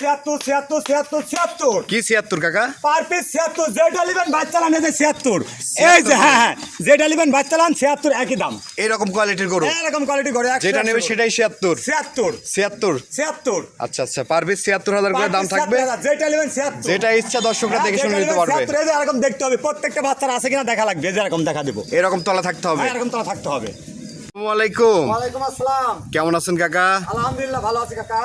ছিয়াত্তর ছিয়াত্তর ছিয়াত্তর ছিয়াত্তর। কি ছিয়াত্তর কাকা? পার পিস ছিয়াত্তর যেটা নেবেন বাচ্চা লান যে ছিয়াত্তর। এই যে হ্যাঁ হ্যাঁ যেটা নেবেন বাচ্চা লান ছিয়াত্তর একই দাম। এরকম কোয়ালিটির গরু? এরকম কোয়ালিটি করে যেটা নেবে সেটাই ছিয়াত্তর। ছিয়াত্তর। ছিয়াত্তর? ছিয়াত্তর। আচ্ছা আচ্ছা পার পিস ছিয়াত্তর হাজার করে দাম থাকবে? যেটা নেবেন ছিয়াত্তর। যেটা ইচ্ছা দর্শকরা হ্যাঁ, দেখে শুনে নিতে পারবে। এই যে এরকম দেখতে হবে প্রত্যেকটা বাচ্চার আছে কিনা দেখা লাগবে এই যে এরকম দেখা দেবো। এরকম তলা থাকতে হবে। এরকম তো থাকতে হবে। আসসালামু আলাইকুম। ওয়ালাইকুম আসসালাম। কেমন আছেন কাকা? আলহামদুলিল্লাহ ভালো আছি কাকা।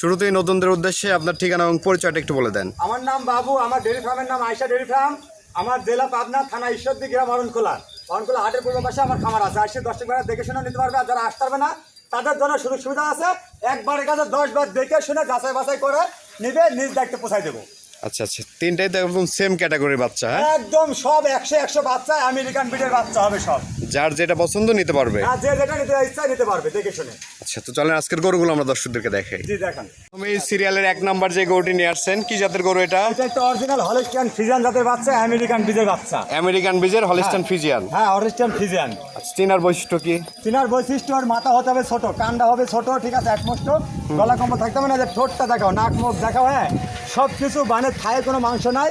শুরুতেই নতুনদের উদ্দেশ্যে আপনার ঠিকানা এবং পরিচয়টা একটু বলে দেন। আমার নাম বাবু আমার ডেয়ারি ফার্মের নাম আয়সা ডেয়ারি ফার্ম। আমার জেলা পাবনা থানা ঈশ্বরদী গ্রাম অরণখোলা। অরণখোলা হাটের পূর্ব পাশে আমার খামার আছে। আসছে দশ টাকা দেখে শুনে নিতে পারবে আর যারা আসতে পারবে না তাদের জন্য সুযোগ সুবিধা আছে। একবারের কাছে দশ বার দেখে শুনে যাচাই বাছাই করে নিবে নিজ দায়িত্বে পোষাই দেবো। আচ্ছা আচ্ছা। তিনটাই তো একদম সেম ক্যাটাগরির বাচ্চা হ্যাঁ? একদম সব একশো একশো বাচ্চা আমেরিকান ব্রিডের বাচ্চা হবে সব। যার যেটা পছন্দ নিতে পারবে। আর যে যেটা নিতে ইচ্ছা নিতে পারবে দেখে শুনে। আচ্ছা তো চলেন আজকের গরুগুলো আমরা দর্শকদেরকে দেখাই। জি দেখেন। তুমি এই সিরিয়ালের এক নাম্বার যে গরুটি নিয়ে আসছেন কি জাতের গরু এটা? এটা একটা অরিজিনাল হলিস্টিয়ান ফিজিয়ান জাতের বাচ্চা আমেরিকান বীজের বাচ্চা। আমেরিকান বীজের হলিস্টান ফিজিয়ান হ্যাঁ হলিস্টান ফিজিয়ান চিনার বৈশিষ্ট্য কি? চিনার বৈশিষ্ট্য ওর মাথা হতে হবে ছোট কান্ডা হবে ছোট ঠিক আছে একমষ্ট। গলা কম্বল থাকতে হবে না যে ঠোঁটটা দেখাও নাক মুখ দেখাও হ্যাঁ? সব কিছু মানে থায়ে কোনো মাংস নাই।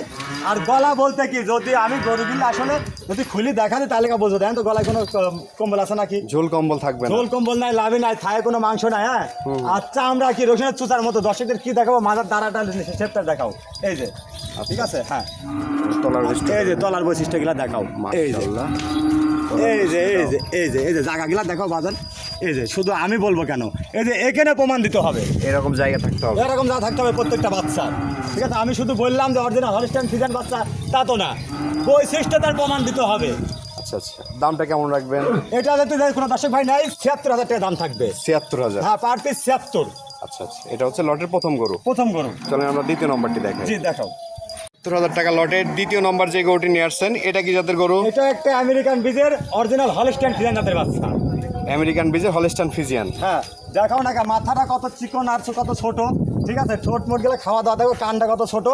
আর গলা বলতে কি যদি আমি গরুগুলো আসলে যদি খুলি দেখাতে তাহলে কা বুঝব দেখেন তো গলায় কোনো কম্বল আছে নাকি? ঝোল কম্বল থাকবে ঝোল কম্বল নাই লাভে নাই থায়ে কোনো মাংস নাই হ্যাঁ? আচ্ছা আমরা কি রসুনের চুচার মতো দর্শকদের কি দেখাবো? মাথার দাঁড়াটা শেপটা দেখাও এই যে ঠিক আছে হ্যাঁ। তলার বৈশিষ্ট্য এই যে তলার বৈশিষ্ট্যগুলা দেখাও এই যে। এই যে এই যে এই যে এই যে জায়গাগুলা দেখো বাজান। এই যে শুধু আমি বলব কেন? এই যে এখানে প্রমাণ দিতে হবে। এরকম জায়গা থাকতে হবে। এরকম যা থাকতে হবে প্রত্যেকটা বাচ্চা। ঠিক আছে? আমি শুধু বললাম যে অরিজিনাল হলিস্টাইন ফিজান বাচ্চা তা তো না। বৈশিষ্ট্য তার প্রমাণ দিতে হবে। আচ্ছা আচ্ছা। দামটা কেমন রাখবেন? এটা যাতে কোনো দর্শক ভাই নাই ছিয়াত্তর হাজার টাকা দাম থাকবে। ছিয়াত্তর হাজার? হ্যাঁ পার পিস ছিয়াত্তর। আচ্ছা আচ্ছা। এটা হচ্ছে লটের প্রথম গরু। প্রথম গরু। চলেন আমরা দ্বিতীয় নম্বরটি দেখাই। জি দেখাও। সত্তর হাজার টাকা লটের দ্বিতীয় নম্বর যে গরুটি নিয়ে আসছেন এটা কি জাতের গরু? এটা একটা আমেরিকান বীজের অরিজিনাল হলিস্টাইন ফিজান জাতের বাচ্চা। আমেরিকান বীজের হলিস্টান ফিজিয়ান হ্যাঁ দেখাও না মাথাটা কত চিকন আর কত ছোট। ঠিক আছে ঠোঁট মোট গেলে খাওয়া দাওয়া দেখো কানটা কত ছোট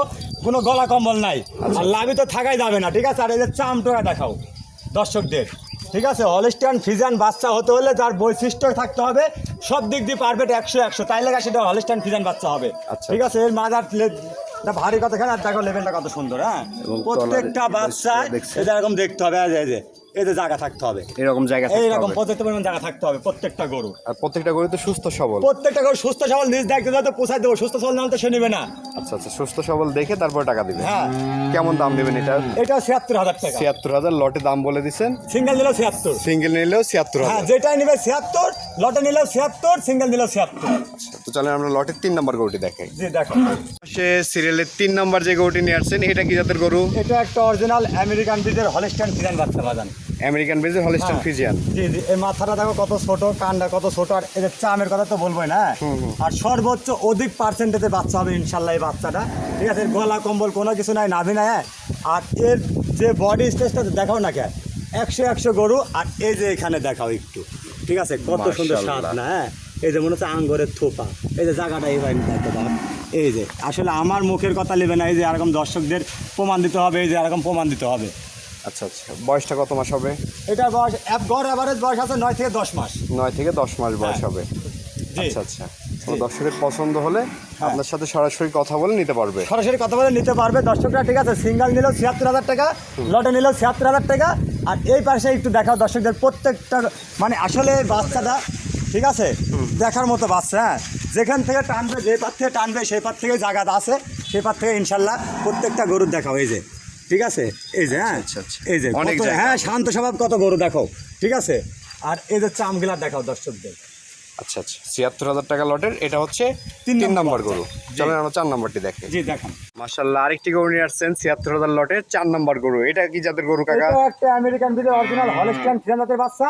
কোনো গলা কম্বল নাই। আর লাভি তো থাকাই যাবে না ঠিক আছে? আর এই যে চামটোয়া দেখাও দর্শকদের। ঠিক আছে হলিস্টিয়ান ফিজান বাচ্চা হতে হলে তার বৈশিষ্ট্য থাকতে হবে সব দিক দিয়ে পারফেক্ট একশো একশো। তাই লেগে সেটা হলিস্টিয়ান ফিজান বাচ্চা হবে। আচ্ছা। ঠিক আছে এর মাজার তা ভারী আর দেখো লেভেলটা কত সুন্দর হ্যাঁ? প্রত্যেকটা বাচ্চা এটা এরকম দেখতে হবে এই যে, যে জায়গা থাকতে হবে। এরকম জায়গা এইরকম পর্যাপ্ত পরিমাণ জায়গা থাকতে হবে প্রত্যেকটা গরু। আর প্রত্যেকটা গরু তো সুস্থ সবল। প্রত্যেকটা গরু সুস্থ সবল নিজ দায়িত্ব যাতে পোষাই দেবো সুস্থ সবল নাহলে তো সে নেবে না। আচ্ছা আচ্ছা সুস্থ সবল দেখে তারপর টাকা দিবেন হ্যাঁ। কেমন দাম দিবেন এটা? এটা ছিয়াত্তর হাজার টাকা। ছিয়াত্তর হাজার লটে দাম বলে দিচ্ছেন। সিঙ্গেল নিলেও ছিয়াত্তর। সিঙ্গেল নিলেও ছিয়াত্তর হ্যাঁ যেটাই নেবে ছিয়াত্তর লটে নিলেও ছিয়াত্তর সিঙ্গেল নিলেও ছিয়াত্তর। তো চলেন আমরা লটের তিন নম্বর গরুটি দেখাই। জি দেখো সে সিরিয়ালের তিন নম্বর যে গরুটি নিয়ে আসছেন এটা কি জাতের গরু? এটা একটা অরিজিনাল আমেরিকান ব্রিজের হলিস্টান ফিজান বাচ্চা বাজান। আমেরিকান ব্রিজের হলিস্টান। ফিজিয়ান জি জি এই মাথাটা দেখো কত ছোট কানটা কত ছোট আর এদের চামের কথা তো বলবোই না? আর সর্বোচ্চ অধিক পার্সেন্টেজে বাচ্চা হবে ইনশাল্লাহ এই বাচ্চাটা। ঠিক আছে গলা কম্বল কোনো কিছু নাই নাভি নাই হ্যাঁ? আর এর যে বডি স্টেজটা দেখাও না কে একশো একশো গরু আর এই যে এখানে দেখাও একটু। ঠিক আছে কত সুন্দর স্বাদ না হ্যাঁ? এই যে মনে হচ্ছে আঙ্গরের থোপা। এই যে জায়গাটা এই বাইরে দেখতে পাও এই যে আসলে আমার মুখের কথা নেবে না এই যে এরকম দর্শকদের প্রমাণ দিতে হবে এই যে এরকম প্রমাণ দিতে হবে। আচ্ছা আচ্ছা। বয়সটা কত মাস হবে? এটা বয়স এক- গড় অ্যাভারেজ বয়স আছে নয় থেকে দশ মাস। নয় থেকে দশ মাস বয়স হ্যাঁ। হবে। আচ্ছা আচ্ছা। কোনো দর্শকের পছন্দ হলে আপনার সাথে সরাসরি কথা বলে নিতে পারবে। সরাসরি কথা বলে নিতে পারবে। দর্শকরা ঠিক আছে সিঙ্গেল নিলেও ছিয়াত্তর হাজার টাকা লটে নিলেও ছিয়াত্তর হাজার টাকা। আর এই পাশে একটু দেখাও দর্শকদের প্রত্যেকটা মানে আসলে বাচ্চাটা ঠিক আছে? দেখার মতো বাচ্চা হ্যাঁ? যেখান থেকে টানবে যে পার থেকে টানবে সেই পার থেকে জায়গাটা আছে সেই পার থেকে ইনশাল্লাহ প্রত্যেকটা গরুর দেখা হয়ে যে। ঠিক আছে? এই যে হ্যাঁ? আচ্ছা, আচ্ছা। এই যে অনেক হ্যাঁ শান্ত স্বভাব কত গরু দেখো ঠিক আছে? আর এই যে চামগুলা দেখাও দর্শকদের। আচ্ছা আচ্ছা। ছিয়াত্তর হাজার টাকা লটের এটা হচ্ছে তিন তিন নম্বর গরু। চলেন আমরা চার নম্বরটি দেখে। জি দেখান। মাসাল্লাহ আরেকটি গরু নিয়ে আসছেন ছিয়াত্তর হাজার লটের চার নম্বর গরু। এটা কি জাতের গরু কাকা? একটা আমেরিকান বিদের অরিজিনাল হলিস্টিয়ান ফ্রিজিয়ান জাতের বাচ্চা।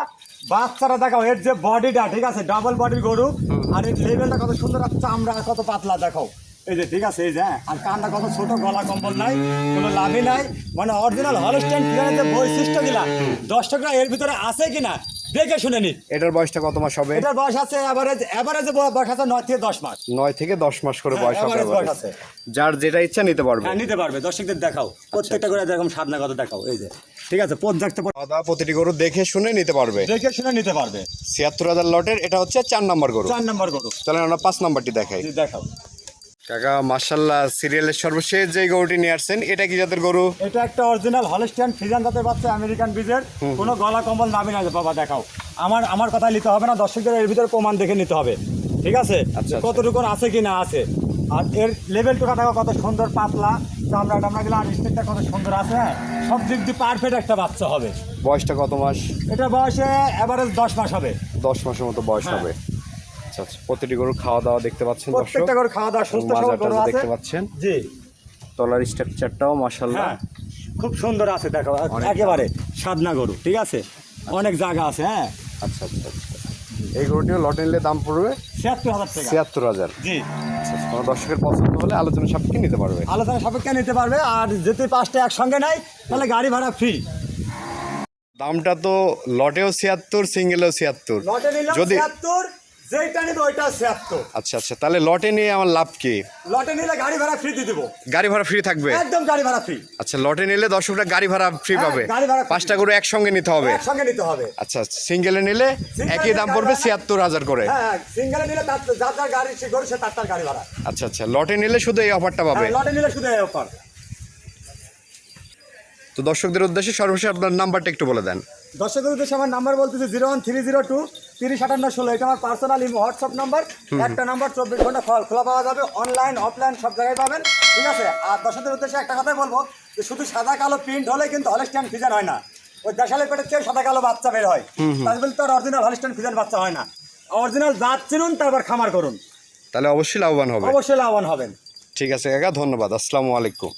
বাচ্চাটা দেখাও এর যে বডিটা ঠিক আছে? ডাবল বডির গরু। আর এর লেভেলটা কত সুন্দর আর চামড়া কত পাতলা দেখাও। এই যে ঠিক আছে এই যে হ্যাঁ, আর কানটা কত ছোট গলা কম্বল নাই কোনো লাভই নাই। মানে অরিজিনাল হলিস্টিয়ান ফ্রিজিয়ানের যে বৈশিষ্ট্য দিলা দর্শকরা এর ভিতরে আছে কিনা দেখে শুনে নি এটার বয়সটা কত মাস হবে? এটার বয়স আছে এভারেজ এভারেজ বয়স আছে নয় থেকে দশ মাস। নয় থেকে দশ মাস করে হ্যাঁ, বয়স হবে। আছে। যার যেটা ইচ্ছা নিতে পারবে। হ্যাঁ নিতে পারবে। দর্শকদের দেখাও। প্রত্যেকটা করে এরকম সাদনা কত দেখাও। এই যে ঠিক আছে পর্যাপ্ত দাওয়া প্রতিটি গরু দেখে শুনে নিতে পারবে। দেখে শুনে নিতে পারবে। ছিয়াত্তর হাজার লটের এটা হচ্ছে চার নম্বর গরু। চার নম্বর গরু। চলেন আমরা পাঁচ নম্বরটি দেখাই। দেখাও। কাকা মার্শাল্লাহ সিরিয়ালের সর্বশেষ যে গরুটি নিয়ে আসছেন এটা কি জাতের গরু? এটা একটা অরিজিনাল হলস্টিয়ান ফ্রিজান জাতের বাচ্চা আমেরিকান ব্রিজের কোনো গলা কম্বল নাবি না বাবা দেখাও। আমার আমার কথা নিতে হবে না দর্শকদের এর ভিতরে প্রমাণ দেখে নিতে হবে। ঠিক আছে? আচ্ছা, আচ্ছা। কতটুকু আছে কি না আছে? আর এর লেভেলটুকু দেখো কত সুন্দর পাতলা। চামড়া টামড়া গেলে আর স্টেটটা কত সুন্দর আছে হ্যাঁ? সব দিক দিয়ে পারফেক্ট একটা বাচ্চা হবে। বয়সটা কত মাস? এটা বয়সে অ্যাভারেজ দশ মাস হবে। দশ মাসের মতো বয়স হ্যাঁ। হবে। আচ্ছা আচ্ছা। প্রতিটি গরু খাওয়া দাওয়া দেখতে পাচ্ছেন প্রত্যেকটা করে খাওয়া দাওয়া সুস্থ সবল গরু আছে। দেখতে পাচ্ছেন। জি। তলার স্ট্রাকচারটাও মার্শাল্লাহ হ্যাঁ খুব সুন্দর আছে দেখো একেবারে সাদনা গরু ঠিক আছে? অনেক জায়গা আছে হ্যাঁ? আচ্ছা আচ্ছা আচ্ছা। এই গরুটিও লটে নিলে দাম পড়বে ছিয়াত্তর হাজার টাকা। ছিয়াত্তর হাজার। জি। আচ্ছা আচ্ছা, কোনো দর্শকের পছন্দ হলে আলোচনা সাপেক্ষে নিতে পারবে। আলোচনা সাপেক্ষে নিতে পারবে আর যদি পাঁচটা একসঙ্গে নেয় তাহলে গাড়ি ভাড়া ফ্রি দামটা তো লটেও ছিয়াত্তর সিঙ্গেলেও ছিয়াত্তর। লটে নিলাম যদি ছিয়াত্তর যেইটা নিবে ওইটা ছিয়াত্তর আচ্ছা আচ্ছা তাহলে লটে নিয়ে আমার লাভ কি? লটে নিলে গাড়ি ভাড়া ফ্রি দিয়ে দেবো। গাড়ি ভাড়া ফ্রি থাকবে? একদম গাড়ি ভাড়া ফ্রি আচ্ছা লটে নিলে দর্শকরা গাড়ি ভাড়া ফ্রি হ্যাঁ, পাবে। গাড়ি ভাড়া পাঁচটা একসঙ্গে নিতে হবে। একসঙ্গে নিতে হবে। আচ্ছা সিঙ্গেলে নিলে একই দাম পড়বে ছিয়াত্তর হাজার করে। হ্যাঁ সিঙ্গেলে নিলে তার যার যার গাড়ি সে গরু সে তার তার গাড়ি ভাড়া। আচ্ছা আচ্ছা লটে নিলে শুধু এই অফারটা পাবে হ্যাঁ, লটে নিলে শুধু এই অফার তো দর্শকদের উদ্দেশ্যে সর্বশেষ আপনার নাম্বারটা একটু বলে দেন। দর্শকের উদ্দেশ্যে আমার নাম্বার বলতেছে zero one three zero two তিরিশ আটান্ন ষোলো এটা আমার পার্সোনাল হোয়াটসঅ্যাপ নাম্বার একটা নাম্বার চব্বিশ ঘণ্টা ফল খোলা পাওয়া যাবে অনলাইন অফলাইন সব জায়গায় পাবেন ঠিক আছে? আর দর্শকদের উদ্দেশ্যে একটা কথাই বলব যে শুধু সাদা কালো প্রিন্ট হলে কিন্তু হলস্টাইন ফিজান হয় না। ওই দেশালে পেটের চেয়ে সাদা কালো বাচ্চা বের হয়। তার বলে তো অরিজিনাল হলস্টাইন ফিজান বাচ্চা হয় না। অরিজিনাল জাত চিনুন তারপর খামার করুন। তাহলে অবশ্যই লাভবান হবে অবশ্যই লাভবান হবেন। ঠিক আছে কাকা ধন্যবাদ। আসসালামু আলাইকুম।